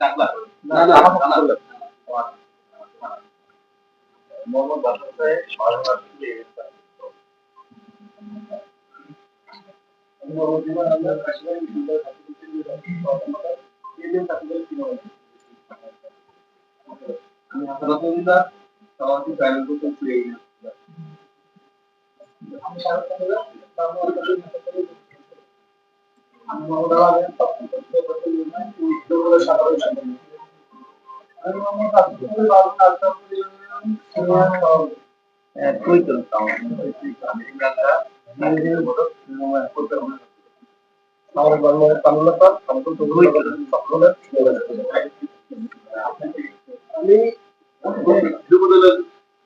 আমি মোহাম্মদ আলী, উত্তরবঙ্গের সাধারণ সম্পাদক।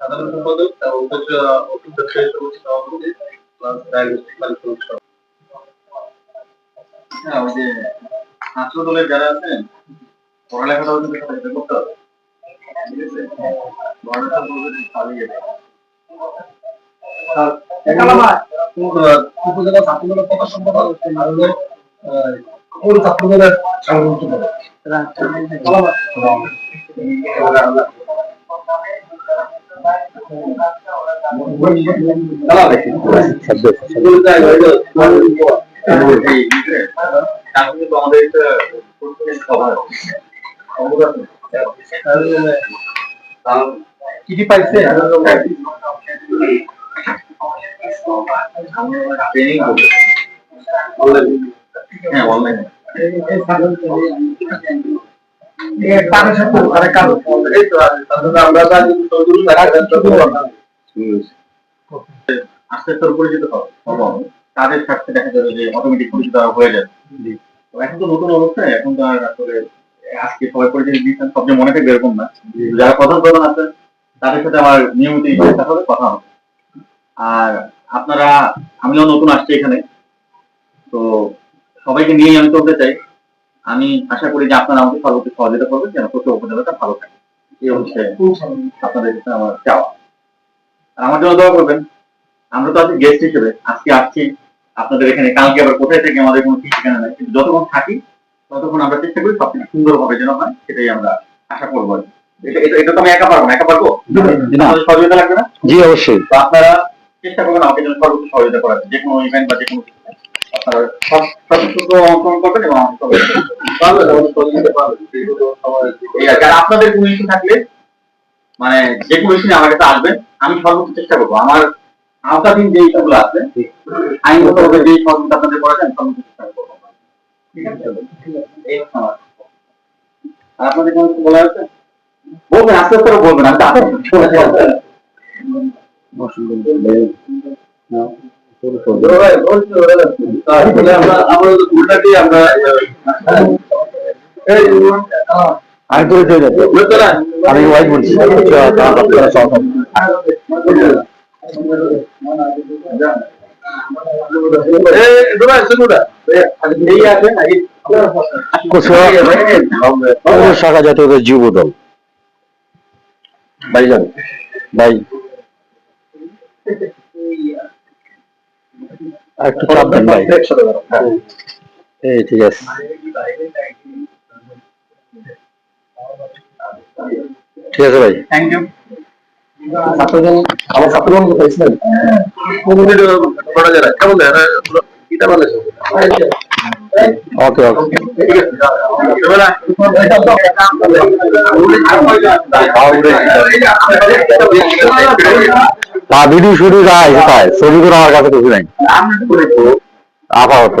সাধারণ সম্পাদক অফিস সভাপতি হ্যাঁ ওই যে ছাত্র দলের যারা আছেন পড়ালেখাটাও কিন্তু করতে হবে ঠিক আছে পড়ালেখা করবে যাবে উপজেলা আর হলো পৌর ছাত্রদলের সাংগঠনিক সম্পাদক। আমাদের পাইছে? ট্রেনিং হ্যাঁ অনলাইন আস্তে আস্তে পরিচিত হবে হব। তাদের সাথে দেখা যাবে যে অটোমেটিক পরিচিত হয়ে যাবে তো এখন তো নতুন অবস্থায় এখন তো আর আসলে আজকে সবাই পরিচিত দিচ্ছেন সবচেয়ে মনে থাকবে এরকম না। যারা প্রধান প্রধান আছেন তাদের সাথে আমার নিয়মিত হবে কথা হবে। আর আপনারা আমিও নতুন আসছি এখানে। তো সবাইকে নিয়েই আমি চলতে চাই। আমি আশা করি যে আপনারা আমাকে সর্বোচ্চ সহযোগিতা করবেন যেন প্রত্যেক উপজেলাটা ভালো থাকে। এই হচ্ছে আপনাদের আমার চাওয়া। আর আমার জন্য দোয়া করবেন। আমরা তো আছি গেস্ট হিসেবে। আজকে আসছি আপনাদের এখানে কালকে আবার কোথায় থেকে আমাদের কোনো ঠিক ঠিকানা নাই কিন্তু যতক্ষণ থাকি ততক্ষণ আমরা চেষ্টা করি সবকিছু সুন্দরভাবে যেন হয় সেটাই আমরা আশা করব আর কি। এটা এটা- তো আমি একা পারব না একা পারব? সহযোগিতা লাগবে না? জি অবশ্যই। তো আপনারা চেষ্টা করবেন আমাকে যেন সর্বোচ্চ সহযোগিতা করার যে কোনো ইভেন্ট বা যে কোনো আপনারা সব অংশগ্রহণ করবেন এবং আপনাদের কোনো ইস্যু থাকলে মানে যে কোনো ইস্যু আমার কাছে আসবেন আমি সর্বোচ্চ চেষ্টা করব। আমার আওতাধীন যে ইস্যুগুলো আছে আইনগত ভাবে যে সহযোগিতা আপনাদের করা যায় আমি আপনাদের কোনো বলা আছে? বলবেন আস্তে আস্তে বলবেন বলছি। শাখা জাতীয় যুব দল ভাইজান ভাই একটু চাপ ভাই এই ঠিক আছে ঠিক আছে ভাই থ্যাংক ইউ ছাত্রদল আমার ছাত্রদল পাইছিলেন কোনদিন করা যায় না কেমন দেয় এটা বলে ওকে ওকে। তা ভিডিও শুরু যায় কোথায় ছবি করে আমার কাছে কিছু নাই। আপাতত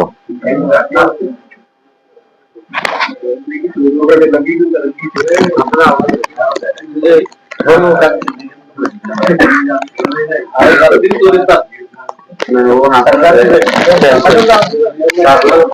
আমরা